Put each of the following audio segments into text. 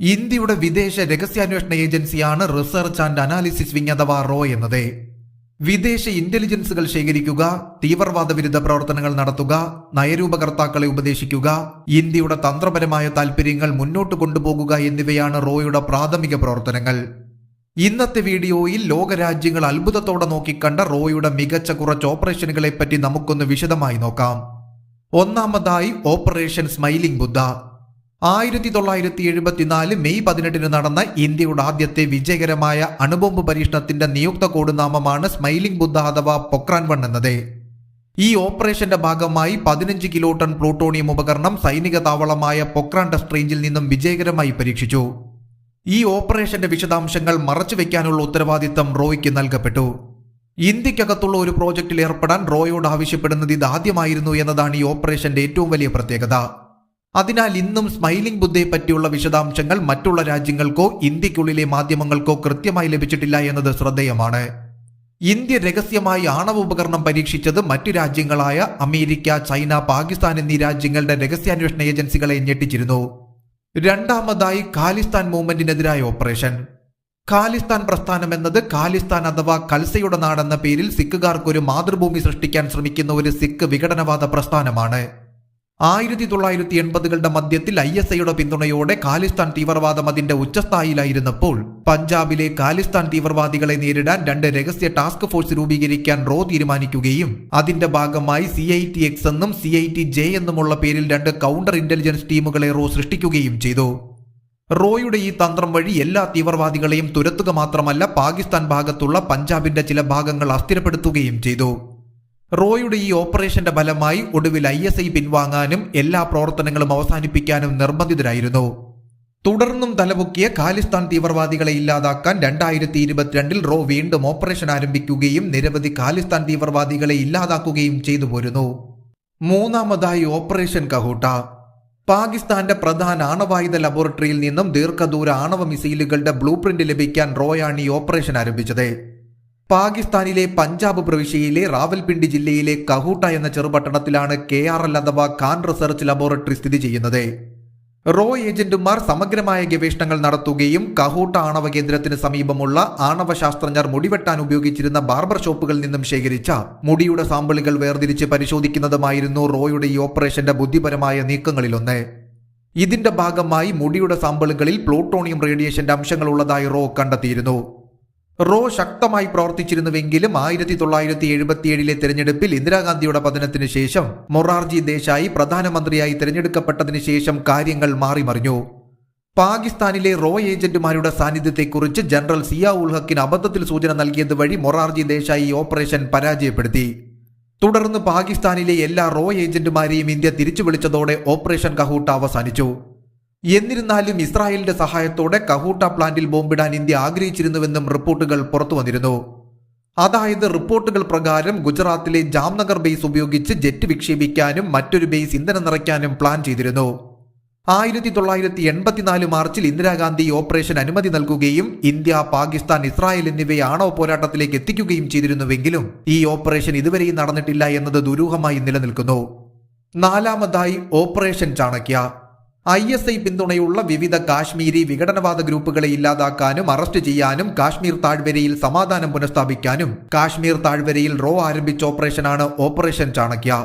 ഇന്ത്യയുടെ വിദേശ രഹസ്യാന്വേഷണ ഏജൻസിയാണ് റിസർച്ച് ആൻഡ് അനാലിസിസ് വിങ് അഥവാ റോ എന്നത്. വിദേശ ഇന്റലിജൻസുകൾ ശേഖരിക്കുക തീവ്രവാദ വിരുദ്ധ പ്രവർത്തനങ്ങൾ നടത്തുക നയരൂപകർത്താക്കളെ ഉപദേശിക്കുക ഇന്ത്യയുടെ തന്ത്രപരമായ താൽപര്യങ്ങൾ മുന്നോട്ട് കൊണ്ടുപോകുക എന്നിവയാണ് റോയുടെ പ്രാഥമിക പ്രവർത്തനങ്ങൾ. ഇന്നത്തെ വീഡിയോയിൽ ലോകരാജ്യങ്ങൾ അത്ഭുതത്തോടെ നോക്കിക്കണ്ട റോയുടെ മികച്ച കുറച്ച് ഓപ്പറേഷനുകളെപ്പറ്റി നമുക്കൊന്ന് വിശദമായി നോക്കാം. ഒന്നാമതായി ഓപ്പറേഷൻ സ്മൈലിംഗ് ബുദ്ധ ആയിരത്തി തൊള്ളായിരത്തി എഴുപത്തിനാല് മെയ് പതിനെട്ടിന് നടന്ന ഇന്ത്യയുടെ ആദ്യത്തെ വിജയകരമായ അണുബോംബ് പരീക്ഷണത്തിന്റെ നിയുക്ത കോഡുനാമമാണ് സ്മൈലിംഗ് ബുദ്ധ അഥവാ പൊക്രാൻ വൺ എന്നത്. ഈ ഓപ്പറേഷന്റെ ഭാഗമായി പതിനഞ്ച് കിലോ ടൺ പ്ലൂട്ടോണിയം ഉപകരണം സൈനിക താവളമായ പൊക്രാൻ ടെസ്റ്റ് റേഞ്ചിൽ നിന്നും വിജയകരമായി പരീക്ഷിച്ചു. ഈ ഓപ്പറേഷന്റെ വിശദാംശങ്ങൾ മറച്ചുവെക്കാനുള്ള ഉത്തരവാദിത്തം റോയ്ക്ക് നൽകപ്പെട്ടു. ഇന്ത്യക്കകത്തുള്ള ഒരു പ്രോജക്റ്റിൽ ഏർപ്പെടാൻ റോയോട് ആവശ്യപ്പെടുന്നത് ഇതാദ്യമായിരുന്നു എന്നതാണ് ഈ ഓപ്പറേഷന്റെ ഏറ്റവും വലിയ പ്രത്യേകത. അതിനാൽ ഇന്നും സ്മൈലിംഗ് ബുദ്ധയെ പറ്റിയുള്ള വിശദാംശങ്ങൾ മറ്റുള്ള രാജ്യങ്ങൾക്കോ ഇന്ത്യക്കുള്ളിലെ മാധ്യമങ്ങൾക്കോ കൃത്യമായി ലഭിച്ചിട്ടില്ല എന്നത് ശ്രദ്ധേയമാണ്. ഇന്ത്യ രഹസ്യമായി ആണവ ഉപകരണം പരീക്ഷിച്ചത് മറ്റു രാജ്യങ്ങളായ അമേരിക്ക ചൈന പാകിസ്ഥാൻ എന്നീ രാജ്യങ്ങളുടെ രഹസ്യാന്വേഷണ ഏജൻസികളെ ഞെട്ടിച്ചിരുന്നു. രണ്ടാമതായി ഖാലിസ്ഥാൻ മൂവ്മെന്റിനെതിരായ ഓപ്പറേഷൻ. ഖാലിസ്ഥാൻ പ്രസ്ഥാനം എന്നത് ഖാലിസ്ഥാൻ അഥവാ കൽസയുടെ നാടെന്ന പേരിൽ സിഖുകാർക്ക് ഒരു മാതൃഭൂമി സൃഷ്ടിക്കാൻ ശ്രമിക്കുന്ന ഒരു സിഖ് വിഘടനവാദ പ്രസ്ഥാനമാണ്. ആയിരത്തി തൊള്ളായിരത്തി എൺപതുകളുടെ മധ്യത്തിൽ ഐ എസ് ഐയുടെ പിന്തുണയോടെ ഖാലിസ്ഥാൻ തീവ്രവാദം അതിന്റെ ഉച്ചസ്ഥായിലായിരുന്നപ്പോൾ പഞ്ചാബിലെ ഖാലിസ്ഥാൻ തീവ്രവാദികളെ നേരിടാൻ രണ്ട് രഹസ്യ ടാസ്ക് ഫോഴ്സ് രൂപീകരിക്കാൻ റോ തീരുമാനിക്കുകയും അതിന്റെ ഭാഗമായി സി ഐ ടി എക്സ് എന്നും സി ഐ ടി ജെ എന്നുമുള്ള പേരിൽ രണ്ട് കൗണ്ടർ ഇന്റലിജൻസ് ടീമുകളെ റോ സൃഷ്ടിക്കുകയും ചെയ്തു. റോയുടെ ഈ തന്ത്രം വഴി എല്ലാ തീവ്രവാദികളെയും തുരത്തുക മാത്രമല്ല പാകിസ്ഥാൻ ഭാഗത്തുള്ള പഞ്ചാബിന്റെ ചില ഭാഗങ്ങൾ അസ്ഥിരപ്പെടുത്തുകയും ചെയ്തു. റോയുടെ ഈ ഓപ്പറേഷന്റെ ഫലമായി ഒടുവിൽ ഐ എസ് ഐ പിൻവാങ്ങാനും എല്ലാ പ്രവർത്തനങ്ങളും അവസാനിപ്പിക്കാനും നിർബന്ധിതരായിരുന്നു. തുടർന്നും തലപൊക്കിയ ഖാലിസ്ഥാൻ തീവ്രവാദികളെ ഇല്ലാതാക്കാൻ രണ്ടായിരത്തി ഇരുപത്തിരണ്ടിൽ റോ വീണ്ടും ഓപ്പറേഷൻ ആരംഭിക്കുകയും നിരവധി ഖാലിസ്ഥാൻ തീവ്രവാദികളെ ഇല്ലാതാക്കുകയും ചെയ്തു പോരുന്നു. മൂന്നാമതായി ഓപ്പറേഷൻ കഹൂട്ട. പാകിസ്ഥാന്റെ പ്രധാന ആണവായുധ ലബോറട്ടറിയിൽ നിന്നും ദീർഘദൂര ആണവ മിസൈലുകളുടെ ബ്ലൂ പ്രിന്റ് ലഭിക്കാൻ റോയാണ് ഈ ഓപ്പറേഷൻ ആരംഭിച്ചത്. പാകിസ്ഥാനിലെ പഞ്ചാബ് പ്രവിശ്യയിലെ റാവൽപിണ്ടി ജില്ലയിലെ കഹൂട്ട എന്ന ചെറുപട്ടണത്തിലാണ് കെ ആർ എൽ അഥവാ ഖാൻ റിസർച്ച് ലബോറട്ടറി സ്ഥിതി ചെയ്യുന്നത്. റോ ഏജന്റുമാർ സമഗ്രമായ ഗവേഷണങ്ങൾ നടത്തുകയും കഹൂട്ട ആണവ കേന്ദ്രത്തിന് സമീപമുള്ള ആണവ ശാസ്ത്രജ്ഞർ മുടിവെട്ടാൻ ഉപയോഗിച്ചിരുന്ന ബാർബർ ഷോപ്പുകളിൽ നിന്നും ശേഖരിച്ച മുടിയുടെ സാമ്പിളുകൾ വേർതിരിച്ച് പരിശോധിക്കുന്നതുമായിരുന്നു റോയുടെ ഈ ഓപ്പറേഷന്റെ ബുദ്ധിപരമായ നീക്കങ്ങളിലൊന്ന്. ഇതിന്റെ ഭാഗമായി മുടിയുടെ സാമ്പിളുകളിൽ പ്ലൂട്ടോണിയം റേഡിയേഷന്റെ അംശങ്ങൾ ഉള്ളതായി റോ കണ്ടെത്തിയിരുന്നു. റോ ശക്തമായി പ്രവർത്തിച്ചിരുന്നുവെങ്കിലും ആയിരത്തി തൊള്ളായിരത്തി എഴുപത്തിയേഴിലെ തെരഞ്ഞെടുപ്പിൽ ഇന്ദിരാഗാന്ധിയുടെ പതനത്തിന് ശേഷം മൊറാർജി ദേശായി പ്രധാനമന്ത്രിയായി തിരഞ്ഞെടുക്കപ്പെട്ടതിന് ശേഷം കാര്യങ്ങൾ മാറിമറിഞ്ഞു. പാകിസ്ഥാനിലെ റോ ഏജന്റുമാരുടെ സാന്നിധ്യത്തെക്കുറിച്ച് ജനറൽ സിയാ ഉൽ ഹക്കിന് അബദ്ധത്തിൽ സൂചന നൽകിയത് വഴി മൊറാർജി ദേശായി ഓപ്പറേഷൻ പരാജയപ്പെടുത്തി. തുടർന്ന് പാകിസ്ഥാനിലെ എല്ലാ റോ ഏജന്റുമാരെയും ഇന്ത്യ തിരിച്ചു വിളിച്ചതോടെ ഓപ്പറേഷൻ കഹൂട്ട അവസാനിച്ചു. എന്നിരുന്നാലും ഇസ്രായേലിന്റെ സഹായത്തോടെ കഹൂട്ട പ്ലാന്റിൽ ബോംബിടാൻ ഇന്ത്യ ആഗ്രഹിച്ചിരുന്നുവെന്നും റിപ്പോർട്ടുകൾ പുറത്തുവന്നിരുന്നു. അതായത് റിപ്പോർട്ടുകൾ പ്രകാരം ഗുജറാത്തിലെ ജാംനഗർ ബേസ് ഉപയോഗിച്ച് ജെറ്റ് വിക്ഷേപിക്കാനും മറ്റൊരു ബേസ് ഇന്ധനം നിറയ്ക്കാനും പ്ലാൻ ചെയ്തിരുന്നു. ആയിരത്തി തൊള്ളായിരത്തി എൺപത്തിനാല് മാർച്ചിൽ ഇന്ദിരാഗാന്ധി ഓപ്പറേഷൻ അനുമതി നൽകുകയും ഇന്ത്യ പാകിസ്ഥാൻ ഇസ്രായേൽ എന്നിവയെ ആണവ പോരാട്ടത്തിലേക്ക് എത്തിക്കുകയും ചെയ്തിരുന്നുവെങ്കിലും ഈ ഓപ്പറേഷൻ ഇതുവരെയും നടന്നിട്ടില്ല എന്നത് ദുരൂഹമായി നിലനിൽക്കുന്നു. നാലാമതായി operation Chanakya. I S I പിന്തുണയുള്ള വിവിധ കാശ്മീരി വിഘടനവാദ ഗ്രൂപ്പുകളെ ഇല്ലാതാക്കാനും അറസ്റ്റ് ചെയ്യാനും കാശ്മീർ താഴ്വരയിൽ സമാധാനം പുനഃസ്ഥാപിക്കാനും കാശ്മീർ താഴ്വരയിൽ റോ ആരംഭിച്ച ഓപ്പറേഷനാണ് ഓപ്പറേഷൻ ചാണക്യ.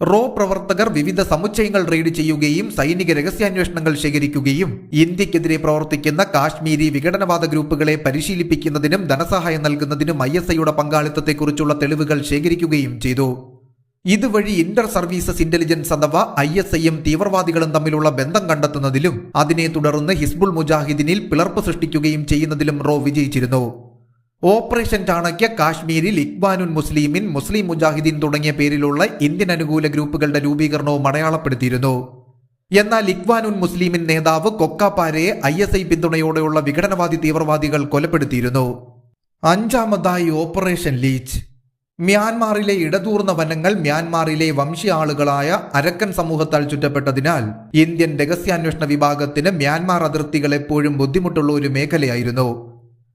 റോ പ്രവർത്തകർ വിവിധ സമുച്ചയങ്ങൾ റെയ്ഡ് ചെയ്യുകയും സൈനിക രഹസ്യാന്വേഷണങ്ങൾ ശേഖരിക്കുകയും ഇന്ത്യക്കെതിരെ പ്രവർത്തിക്കുന്ന കാശ്മീരി വിഘടനവാദ ഗ്രൂപ്പുകളെ പരിശീലിപ്പിക്കുന്നതിനും ധനസഹായം നൽകുന്നതിനും ഐ എസ് ഐയുടെ പങ്കാളിത്തത്തെക്കുറിച്ചുള്ള തെളിവുകൾ ശേഖരിക്കുകയും ചെയ്തു. ഇതുവഴി ഇന്റർ സർവീസസ് ഇന്റലിജൻസ് അഥവാ ഐ എസ് ഐയും തീവ്രവാദികളും തമ്മിലുള്ള ബന്ധം കണ്ടെത്തുന്നതിലും അതിനെ തുടർന്ന് ഹിസ്ബുൾ മുജാഹിദിനിൽ പിളർപ്പ് സൃഷ്ടിക്കുകയും ചെയ്യുന്നതിലും റോ വിജയിച്ചിരുന്നു. ഓപ്പറേഷൻ ചാണക്യ കാശ്മീരിൽ ഇക്ബാനുൻ മുസ്ലിമിൻ മുസ്ലിം മുജാഹിദീൻ തുടങ്ങിയ പേരിലുള്ള ഇന്ത്യൻ അനുകൂല ഗ്രൂപ്പുകളുടെ രൂപീകരണവും അടയാളപ്പെടുത്തിയിരുന്നു. എന്നാൽ ഇക്വാനുൻ മുസ്ലിമിൻ നേതാവ് കൊക്കാപ്പാരയെ ഐ എസ് ഐ പിന്തുണയോടെയുള്ള വിഘടനവാദി തീവ്രവാദികൾ കൊലപ്പെടുത്തിയിരുന്നു. അഞ്ചാമതായി ഓപ്പറേഷൻ ലീച്ച്. മ്യാൻമാറിലെ ഇടതൂർന്ന വനങ്ങൾ മ്യാൻമാറിലെ വംശീയ ആളുകളായ അരക്കൻ സമൂഹത്താൽ ചുറ്റപ്പെട്ടതിനാൽ ഇന്ത്യൻ രഹസ്യാന്വേഷണ വിഭാഗത്തിന് മ്യാൻമാർ അതിർത്തികൾ എപ്പോഴും ബുദ്ധിമുട്ടുള്ള ഒരു മേഖലയായിരുന്നു.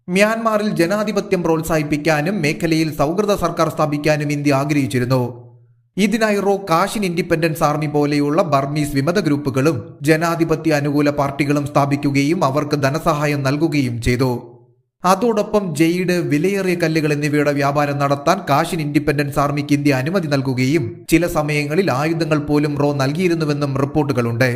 മ്യാൻമാറിൽ ജനാധിപത്യം പ്രോത്സാഹിപ്പിക്കാനും മേഖലയിൽ സൗഹൃദ സർക്കാർ സ്ഥാപിക്കാനും ഇന്ത്യ ആഗ്രഹിച്ചിരുന്നു. ഇതിനായി റോ കാഷിൻ ഇൻഡിപെൻഡൻസ് ആർമി പോലെയുള്ള ബർമീസ് വിമത ഗ്രൂപ്പുകളും ജനാധിപത്യ അനുകൂല പാർട്ടികളും സ്ഥാപിക്കുകയും അവർക്ക് ധനസഹായം നൽകുകയും ചെയ്തു. അതോടൊപ്പം ജെയ്ഡ് വിലയേറിയ കല്ലുകൾ എന്നിവയുടെ വ്യാപാരം നടത്താൻ കാഷിൻ ഇൻഡിപെൻഡൻസ് ആർമിക്ക് ഇന്ത്യ അനുമതി നൽകുകയും ചില സമയങ്ങളിൽ ആയുധങ്ങൾ പോലും റോ നൽകിയിരുന്നുവെന്നും റിപ്പോർട്ടുകളുണ്ട്.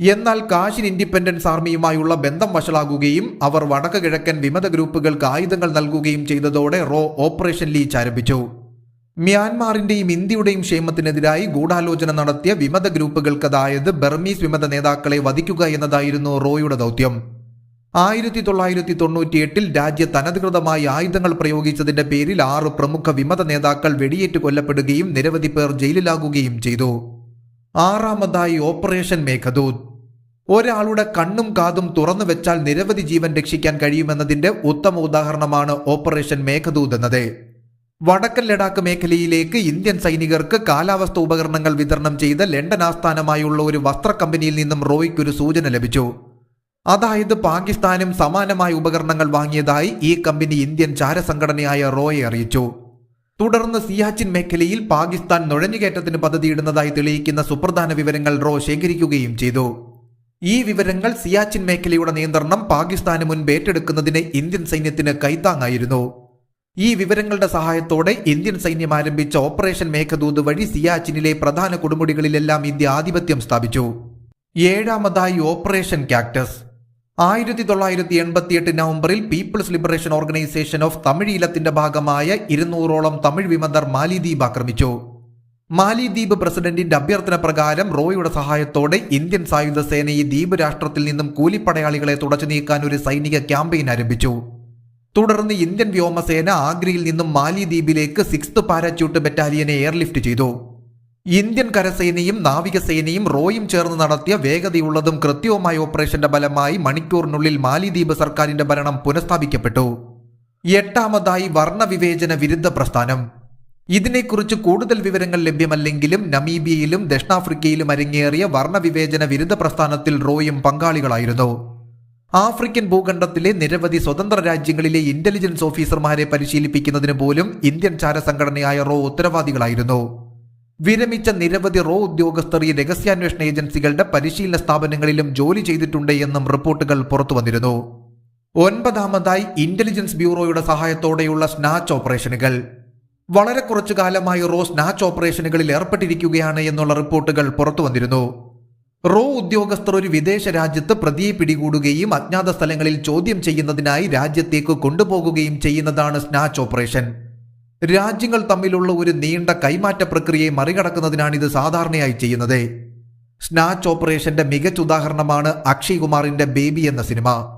എന്നാൽ കാഷിൻ ഇൻഡിപെൻഡൻസ് ആർമിയുമായുള്ള ബന്ധം വഷളാകുകയും അവർ വടക്ക് കിഴക്കൻ വിമത ഗ്രൂപ്പുകൾക്ക് ആയുധങ്ങൾ നൽകുകയും ചെയ്തതോടെ റോ ഓപ്പറേഷൻ ലീച്ച് ആരംഭിച്ചു. മ്യാൻമാറിന്റെയും ഇന്ത്യയുടെയും ക്ഷേമത്തിനെതിരായി ഗൂഢാലോചന നടത്തിയ വിമത ഗ്രൂപ്പുകൾക്ക് അതായത് ബർമീസ് വിമത നേതാക്കളെ വധിക്കുക എന്നതായിരുന്നു റോയുടെ ദൗത്യം. ആയിരത്തി തൊള്ളായിരത്തി തൊണ്ണൂറ്റി എട്ടിൽ രാജ്യത്ത് അനധികൃതമായി ആയുധങ്ങൾ പ്രയോഗിച്ചതിന്റെ പേരിൽ ആറ് പ്രമുഖ വിമത നേതാക്കൾ വെടിയേറ്റ് കൊല്ലപ്പെടുകയും നിരവധി പേർ ജയിലിലാകുകയും ചെയ്തു. ആറാമതായി ഓപ്പറേഷൻ മേഘദൂത്. ഒരാളുടെ കണ്ണും കാതും തുറന്നു വെച്ചാൽ നിരവധി ജീവൻ രക്ഷിക്കാൻ കഴിയുമെന്നതിന്റെ ഉത്തമ ഉദാഹരണമാണ് ഓപ്പറേഷൻ മേഘദൂത് എന്നത്. വടക്കൻ ലഡാക്ക് മേഖലയിലേക്ക് ഇന്ത്യൻ സൈനികർക്ക് കാലാവസ്ഥ ഉപകരണങ്ങൾ വിതരണം ചെയ്ത് ലണ്ടൻ ആസ്ഥാനമായുള്ള ഒരു വസ്ത്ര കമ്പനിയിൽ നിന്നും റോയ്ക്ക് ഒരു സൂചന ലഭിച്ചു. അതായത് പാകിസ്ഥാനും സമാനമായ ഉപകരണങ്ങൾ വാങ്ങിയതായി ഈ കമ്പനി ഇന്ത്യൻ ചാരസംഘടനയായ റോയെ അറിയിച്ചു. തുടർന്ന് സിയാച്ചിൻ മേഖലയിൽ പാകിസ്ഥാൻ നുഴഞ്ഞുകയറ്റത്തിന് പദ്ധതിയിടുന്നതായി തെളിയിക്കുന്ന സുപ്രധാന വിവരങ്ങൾ റോ ശേഖരിക്കുകയും ചെയ്തു. ഈ വിവരങ്ങൾ സിയാച്ചിൻ മേഖലയുടെ നിയന്ത്രണം പാകിസ്ഥാന് മുൻപ് ഏറ്റെടുക്കുന്നതിന് ഇന്ത്യൻ സൈന്യത്തിന് കൈത്താങ്ങായിരുന്നു. ഈ വിവരങ്ങളുടെ സഹായത്തോടെ ഇന്ത്യൻ സൈന്യം ആരംഭിച്ച ഓപ്പറേഷൻ മേഘദൂത് വഴി സിയാച്ചിനിലെ പ്രധാന കൊടുമുടികളിലെല്ലാം ഇന്ത്യ ആധിപത്യം സ്ഥാപിച്ചു. ഏഴാമതായി ഓപ്പറേഷൻ കാക്ടസ്. ആയിരത്തി തൊള്ളായിരത്തി എൺപത്തിയെട്ട് നവംബറിൽ People's Liberation Organisation of Tamil ഇലത്തിന്റെ ഭാഗമായ ഇരുന്നൂറോളം തമിഴ് വിമതർ മാലിദ്വീപ് ആക്രമിച്ചു. മാലിദ്വീപ് പ്രസിഡന്റിന്റെ അഭ്യർത്ഥന പ്രകാരം റോയുടെ സഹായത്തോടെ ഇന്ത്യൻ സായുധ സേന ഈ ദ്വീപ് രാഷ്ട്രത്തിൽ നിന്നും കൂലിപ്പടയാളികളെ തുടച്ചു നീക്കാൻ ഒരു സൈനിക ക്യാമ്പയിൻ ആരംഭിച്ചു. തുടർന്ന് ഇന്ത്യൻ വ്യോമസേന ആഗ്രയിൽ നിന്നും മാലിദ്വീപിലേക്ക് സിക്സ്ത് പാരാച്യൂട്ട് ബറ്റാലിയനെ എയർലിഫ്റ്റ് ചെയ്തു. ഇന്ത്യൻ കരസേനയും നാവികസേനയും റോയും ചേർന്ന് നടത്തിയ വേഗതയുള്ളതും കൃത്യവുമായ ഓപ്പറേഷന്റെ ഫലമായി മണിക്കൂറിനുള്ളിൽ മാലിദ്വീപ് സർക്കാരിന്റെ ഭരണം പുനഃസ്ഥാപിക്കപ്പെട്ടു. എട്ടാമതായി വർണവിവേചന വിരുദ്ധ പ്രസ്ഥാനം. ഇതിനെക്കുറിച്ച് കൂടുതൽ വിവരങ്ങൾ ലഭ്യമല്ലെങ്കിലും നമീബിയയിലും ദക്ഷിണാഫ്രിക്കയിലും അരങ്ങേറിയ വർണവിവേചന വിരുദ്ധ പ്രസ്ഥാനത്തിൽ റോയും പങ്കാളികളായിരുന്നു. ആഫ്രിക്കൻ ഭൂഖണ്ഡത്തിലെ നിരവധി സ്വതന്ത്ര രാജ്യങ്ങളിലെ ഇന്റലിജൻസ് ഓഫീസർമാരെ പരിശീലിപ്പിക്കുന്നതിന് പോലും ഇന്ത്യൻ ചാരസംഘടനയായ റോ ഉത്തരവാദികളായിരുന്നു. വിരമിച്ച നിരവധി റോ ഉദ്യോഗസ്ഥർ ഈ രഹസ്യാന്വേഷണ ഏജൻസികളുടെ പരിശീലന സ്ഥാപനങ്ങളിലും ജോലി ചെയ്തിട്ടുണ്ട് എന്നും റിപ്പോർട്ടുകൾ പുറത്തുവന്നിരുന്നു ഒൻപതാമതായി ഇന്റലിജൻസ് ബ്യൂറോയുടെ സഹായത്തോടെയുള്ള സ്നാച്ച് ഓപ്പറേഷനുകൾ. വളരെ കുറച്ചു കാലമായി റോ സ്നാച്ച് ഓപ്പറേഷനുകളിൽ ഏർപ്പെട്ടിരിക്കുകയാണ് എന്നുള്ള റിപ്പോർട്ടുകൾ പുറത്തുവന്നിരുന്നു റോ ഉദ്യോഗസ്ഥർ ഒരു വിദേശ രാജ്യത്ത് പ്രതിയെ പിടികൂടുകയും അജ്ഞാത സ്ഥലങ്ങളിൽ ചോദ്യം ചെയ്യുന്നതിനായി രാജ്യത്തേക്ക് കൊണ്ടുപോകുകയും ചെയ്യുന്നതാണ് സ്നാച്ച് ഓപ്പറേഷൻ. രാജ്യങ്ങൾ തമ്മിലുള്ള ഒരു നീണ്ട കൈമാറ്റ പ്രക്രിയയെ മറികടക്കുന്നതിനാണ് ഇത് സാധാരണയായി ചെയ്യുന്നത്. സ്നാച്ച് ഓപ്പറേഷന്റെ മികച്ച ഉദാഹരണമാണ് അക്ഷയ് കുമാറിന്റെ ബേബി എന്ന സിനിമ.